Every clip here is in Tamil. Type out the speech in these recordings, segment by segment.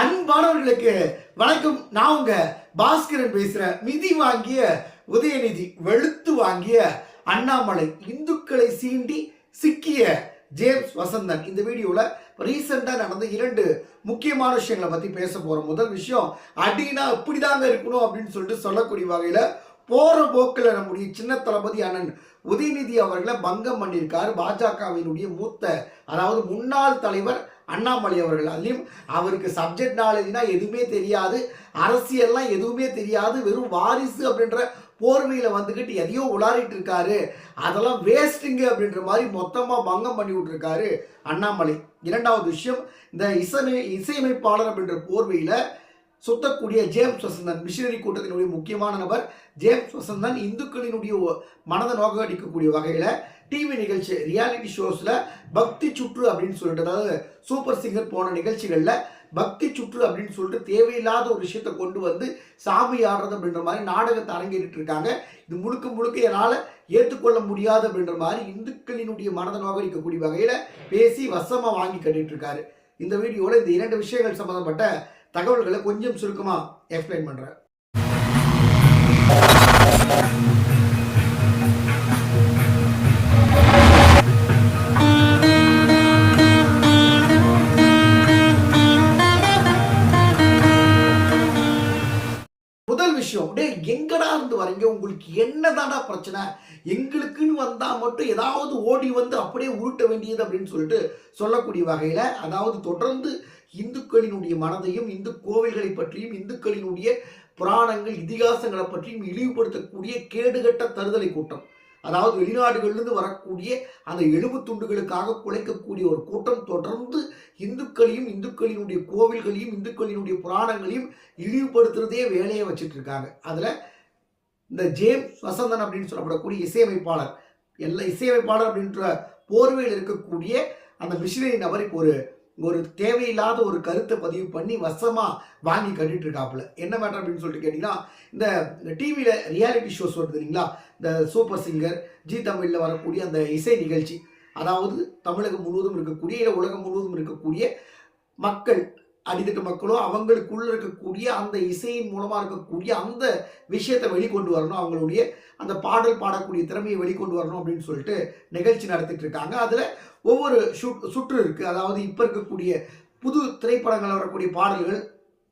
அன்பானவர்களுக்கு வணக்கம். நான் உங்க பாஸ்கரன் பேசுறேன் மிதி வாங்கிய உதயநிதி வெளுத்து வாங்கிய அண்ணாமலை இந்துக்களை சீண்டி சிக்கிய ஜேம்ஸ் வசந்தன். இந்த வீடியோவில் ரீசெண்டாக நடந்த இரண்டு முக்கியமான விஷயங்களை பற்றி பேச போகிறோம் முதல் விஷயம் அடினா இப்படிதாங்க இருக்கணும் அப்படின்னு சொல்லிட்டு சொல்லக்கூடிய வகையில் போகிற போக்கில் நம்முடைய சின்ன தளபதி அண்ணன் உதயநிதி அவர்களை பங்கம் பண்ணியிருக்காரு. பாஜகவினுடைய மூத்த அதாவது முன்னாள் தலைவர் அண்ணாமலை அவர்கள் அதுலேயும் அவருக்கு சப்ஜெக்ட் நாலேஜ்னா எதுவுமே தெரியாது. அரசியல்லாம் எதுவுமே தெரியாது. வெறும் வாரிசு அப்படின்ற போர்வையில் வந்துக்கிட்டு எதையோ உலாறிட்டு இருக்காரு. அதெல்லாம் வேஸ்ட்டுங்க அப்படின்ற மாதிரி மொத்தமாக பங்கம் பண்ணி விட்டுருக்காரு அண்ணாமலை. இரண்டாவது விஷயம் இந்த இசை இசையமைப்பாளர் அப்படின்ற போர்வையில் சுத்தக்கூடிய ஜேம்ஸ் வசந்தன் மிஷினரி கூட்டத்தினுடைய முக்கியமான நபர் ஜேம்ஸ் வசந்தன் இந்துக்களினுடைய மனதை நோக்க அடிக்கக்கூடிய வகையில் டிவி நிகழ்ச்சி ரியாலிட்டி ஷோஸில் பக்தி சுற்று அப்படின்னு சொல்லிட்டு அதாவது சூப்பர் சிங்கர் போன நிகழ்ச்சிகளில் பக்தி சுற்று அப்படின்னு சொல்லிட்டு தேவையில்லாத ஒரு விஷயத்தை கொண்டு வந்து சாமி ஆடுறது அப்படின்ற மாதிரி நாடகத்தை அரங்கேறிட்டு இருக்காங்க. இது முழுக்க முழுக்க என்னால் ஏற்றுக்கொள்ள முடியாது அப்படின்ற மாதிரி இந்துக்களினுடைய மனதை நோகடிக்கக்கூடிய வகையில் பேசி வசமாக வாங்கி கட்டிட்டு இருக்காரு. இந்த வீடியோவில் இந்த இரண்டு விஷயங்கள் சம்மந்தப்பட்ட தகவல்களை கொஞ்சம் சுருக்கமாக எக்ஸ்பிளைன் பண்ணுறேன் முதல் விஷயம் டேய் எங்கடா இருந்து வரீங்க? உங்களுக்கு என்னதாடா பிரச்சனை? எங்களுக்குன்னு வந்தால் மட்டும் ஏதாவது ஓடி வந்து அப்படியே உருட்ட வேண்டியது அப்படின்னு சொல்லிட்டு சொல்லக்கூடிய வகையில் அதாவது தொடர்ந்து இந்துக்களினுடைய மனதையும் இந்து கோவில்களை பற்றியும் இந்துக்களினுடைய புராணங்கள் இதிகாசங்களை பற்றியும் இழிவுபடுத்தக்கூடிய கேடுகட்ட தருதலை கூட்டம். அதாவது வெளிநாடுகளிலிருந்து வரக்கூடிய அந்த எலும்பு துண்டுகளுக்காக குலைக்கக்கூடிய ஒரு கூட்டம் தொடர்ந்து இந்துக்களையும் இந்துக்களினுடைய கோவில்களையும் இந்துக்களினுடைய புராணங்களையும் இழிவுபடுத்துறதே வேலையை வச்சுட்டு இருக்காங்க. அதில் இந்த ஜேம்ஸ் வசந்தன் அப்படின்னு சொல்லப்படக்கூடிய இசையமைப்பாளர் எல்லா இசையமைப்பாளர் அப்படின்ற போர்வையில் இருக்கக்கூடிய அந்த மிஷினரி நபருக்கு ஒரு ஒரு தேவையில்லாத ஒரு கருத்தை பதிவு பண்ணி வசமாக வாங்கி கட்டிட்டு இருக்காப்புல என்ன மேட்டர் அப்படின்னு சொல்லிட்டு கேட்டிங்கன்னா இந்த டிவியில் ரியாலிட்டி ஷோஸ் வருது இல்லைங்களா? இந்த சூப்பர் சிங்கர் ஜி தமிழில் வரக்கூடிய அந்த இசை நிகழ்ச்சி. அதாவது தமிழகம் முழுவதும் இருக்கக்கூடிய இல்லை உலகம் முழுவதும் இருக்கக்கூடிய மக்கள் அடித்தட்டு மக்களோ அவங்களுக்குள்ள இருக்கக்கூடிய அந்த இசையின் மூலமாக இருக்கக்கூடிய அந்த விஷயத்தை வெளிக்கொண்டு வரணும் அவங்களுடைய அந்த பாடல் பாடக்கூடிய திறமையை வெளிக்கொண்டு வரணும் அப்படின்னு சொல்லிட்டு நிகழ்ச்சி நடத்திட்டு இருக்காங்க. அதில் ஒவ்வொரு சுற்று இருக்குது அதாவது இப்போ இருக்கக்கூடிய புது திரைப்படங்கள் வரக்கூடிய பாடல்கள்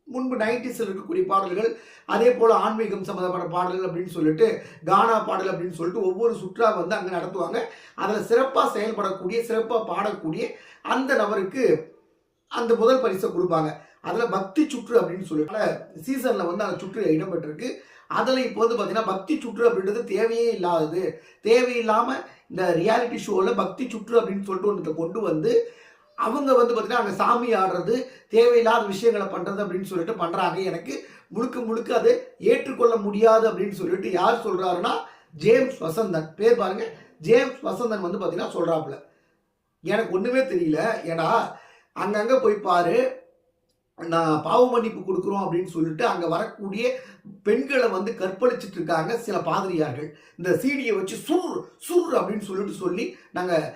முன்பு நைன்டிஸில் இருக்கக்கூடிய பாடல்கள் அதே போல் ஆன்மீகம் சம்மந்தப்பட்ட பாடல்கள் அப்படின்னு சொல்லிட்டு கானா பாடல் அப்படின்னு சொல்லிட்டு ஒவ்வொரு சுற்றா வந்து அங்கே நடத்துவாங்க. அதில் சிறப்பாக செயல்படக்கூடிய சிறப்பாக பாடக்கூடிய அந்த நபருக்கு அந்த முதல் பரிசை கொடுப்பாங்க. அதில் பக்தி சுற்று அப்படின்னு சொல்லிட்டு சீசனில் வந்து அந்த சுற்று இடம்பெற்றிருக்கு. அதில் இப்போ வந்து பார்த்தீங்கன்னா பக்தி சுற்று அப்படின்றது தேவையே இல்லாதது. தேவையில்லாமல் இந்த ரியாலிட்டி ஷோவில் பக்தி சுற்று அப்படின்னு சொல்லிட்டு ஒன்று கொண்டு வந்து அவங்க வந்து பார்த்தீங்கன்னா அங்கே சாமி ஆடுறது தேவையில்லாத விஷயங்களை பண்ணுறது அப்படின்னு சொல்லிட்டு பண்ணுறாங்க எனக்கு முழுக்க முழுக்க அது ஏற்றுக்கொள்ள முடியாது அப்படின்னு சொல்லிட்டு யார் சொல்கிறாருன்னா ஜேம்ஸ் வசந்தன். பேர் பாருங்க. ஜேம்ஸ் வசந்தன் வந்து பார்த்தீங்கன்னா சொல்கிறாப்புல எனக்கு ஒன்றுமே தெரியல. ஏன்னா அங்கங்கே போய் பாரு நான் பாவ மன்னிப்பு கொடுக்குறோம் அப்படின்னு சொல்லிட்டு அங்கே வரக்கூடிய பெண்களை வந்து கற்பழிச்சிட்டு இருக்காங்க சில பாதிரியார்கள். இந்த சீடியை வச்சு சுர் சுர் அப்படின்னு சொல்லிட்டு சொல்லி நாங்கள்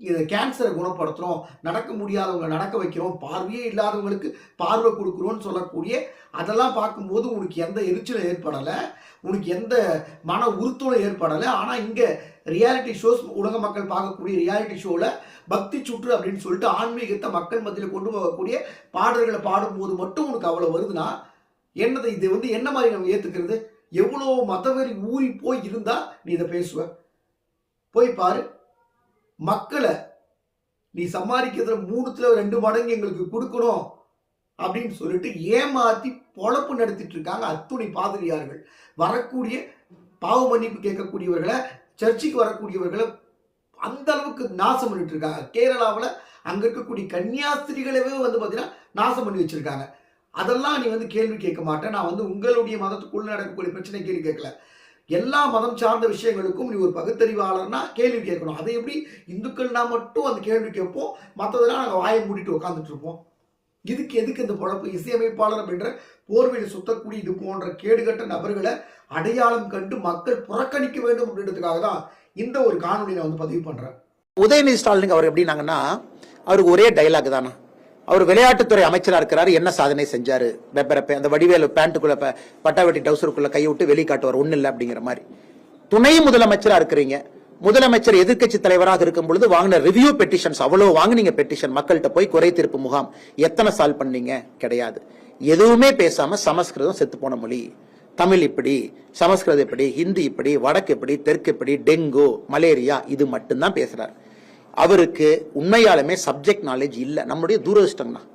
இது கேன்சரை குணப்படுத்துகிறோம் நடக்க முடியாதவங்க நடக்க வைக்கிறோம். பார்வையே இல்லாதவங்களுக்கு பார்வை கொடுக்குறோன்னு சொல்லக்கூடிய அதெல்லாம் பார்க்கும்போது உனக்கு எந்த எரிச்சலும் ஏற்படலை. உனக்கு எந்த மன உறுத்தலும் ஏற்படலை. ஆனால் இங்கே ரியாலிட்டி ஷோஸ் உலக மக்கள் பார்க்கக்கூடிய ரியாலிட்டி ஷோவில் பக்தி சுற்று அப்படின்னு சொல்லிட்டு ஆன்மீகத்தை மக்கள் மத்தியில் கொண்டு போகக்கூடிய பாடல்களை பாடும்போது மட்டும் உனக்கு அவ்வளோ வருதுன்னா என்னது இது வந்து என்ன மாதிரி நம்ம ஏற்றுக்கிறது எவ்வளோ மதவெறி ஊறி போய் இருந்தால் நீ இதை பேசுவ? போய் பாரு. மக்களை நீ சம்பாதிக்கிறதுல மூணுத்துல ரெண்டு மடங்கு எங்களுக்கு கொடுக்கணும் அப்படின்னு சொல்லிட்டு ஏமாத்தி பொழப்பு நடத்திட்டு இருக்காங்க அத்துணை பாதிரியார்கள். வரக்கூடிய பாவ மன்னிப்பு கேட்கக்கூடியவர்களை சர்ச்சுக்கு வரக்கூடியவர்களை அந்த அளவுக்கு நாசம் பண்ணிட்டு இருக்காங்க. கேரளாவில் அங்கே இருக்கக்கூடிய கன்னியாஸ்திரிகளவே வந்து பார்த்தீங்கன்னா நாசம் பண்ணி வச்சிருக்காங்க. அதெல்லாம் நீ வந்து கேள்வி கேட்க மாட்டேன். நான் வந்து உங்களுடைய மதத்துக்குள்ள நடக்கக்கூடிய பிரச்சனை கேள்வி கேட்கல. எல்லா மதம் சார்ந்த விஷயங்களுக்கும் நீ ஒரு பகுத்தறிவாளர்னா கேள்வி கேட்கணும். அதை எப்படி இந்துக்கள்னா மட்டும் அந்த கேள்வி கேட்போம். மற்றதெல்லாம் நாங்கள் வாயை மூடிட்டு உட்காந்துட்டு இருப்போம். இதுக்கு எதுக்கு இந்த பொழப்பு இசையமைப்பாளர் அப்படின்ற போர்வையில் சுத்தக்கூடிய இது போன்ற கேடுகட்ட நபர்களை அடையாளம் கண்டு மக்கள் புறக்கணிக்க வேண்டும் அப்படின்றதுக்காக தான் இந்த ஒரு காணொலி நான் வந்து பதிவு பண்றேன். உதயநிதி ஸ்டாலினுக்கு அவர் எப்படின்னாங்கன்னா அவருக்கு ஒரே டைலாக் தானே. அவர் விளையாட்டுத்துறை அமைச்சராக இருக்கிறாரு என்ன சாதனை செஞ்சார் பெப்பரப்பே அந்த வடிவேலு பேண்ட்டுக்குள்ளே ப- பட்டாவட்டி டவுசருக்குள்ள கையை விட்டு வெளிக்காட்டுவார் ஒன்றும் இல்லை அப்படிங்கிற மாதிரி. துணை முதலமைச்சராக இருக்கிறீங்க. முதலமைச்சர் எதிர்க்கட்சி தலைவராக இருக்கும் பொழுது வாங்கின ரிவ்யூ பெட்டிஷன்ஸ் அவ்வளவு வாங்குனீங்க பெட்டிஷன் மக்கள்கிட்ட போய் குறை தீர்ப்பு முகாம். எத்தனை சால்வ் பண்ணீங்க? கிடையாது. எதுவுமே பேசாம சமஸ்கிருதம் செத்து போன மொழி. தமிழ் இப்படி சமஸ்கிருதம் இப்படி ஹிந்தி இப்படி வடக்கு இப்படி தெற்கு இப்படி டெங்கு மலேரியா இது மட்டும்தான் பேசுறார். அவருக்கு உண்மையாலுமே சப்ஜெக்ட் நாலேஜ் இல்ல. நம்முடைய தூரதிருஷ்டம் தான்.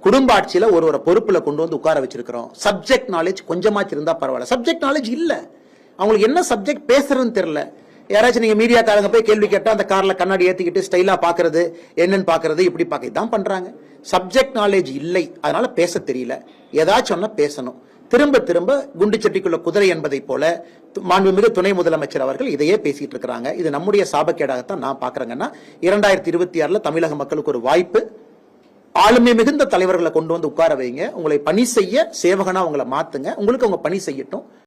குடும்ப ஆட்சியில ஒரு ஒரு பொறுப்புல கொண்டு வந்து உட்கார வச்சிருக்கிறோம். சப்ஜெக்ட் நாலேஜ் கொஞ்சமாச்சு இருந்தா பரவாயில்ல. சப்ஜெக்ட் நாலேஜ் இல்ல. அவங்களுக்கு என்ன சப்ஜெக்ட் பேசுறதுன்னு தெரியல. யாராச்சும் நீங்க மீடியாக்காரங்க போய் கேள்வி கேட்டால் அந்த காரில் கண்ணாடி ஏற்றிக்கிட்டு ஸ்டைலாக பார்க்குறது என்னன்னு பார்க்கறது இப்படி பார்க்க இதான் பண்ணுறாங்க சப்ஜெக்ட் நாலேஜ் இல்லை. அதனால பேச தெரியல. ஏதாச்சும் ஒன்றா பேசணும். திரும்ப திரும்ப குண்டு சட்டிக்குள்ள குதிரை என்பதை போல து- மாண்புமிகு துணை முதலமைச்சர் அவர்கள் இதையே பேசிட்டு இருக்கிறாங்க. இது நம்முடைய சாபக்கேடாகத்தான் நான் பாக்குறேங்கன்னா இரண்டாயிரத்தி இருபத்தி ஆறுல தமிழக மக்களுக்கு ஒரு வாய்ப்பு. ஆளுமை மிகுந்த தலைவர்களை கொண்டு வந்து உட்கார வைங்க. உங்களை பணி செய்ய சேவகனா உங்களை மாத்துங்க. உங்களுக்கு அவங்க பணி செய்யட்டும்.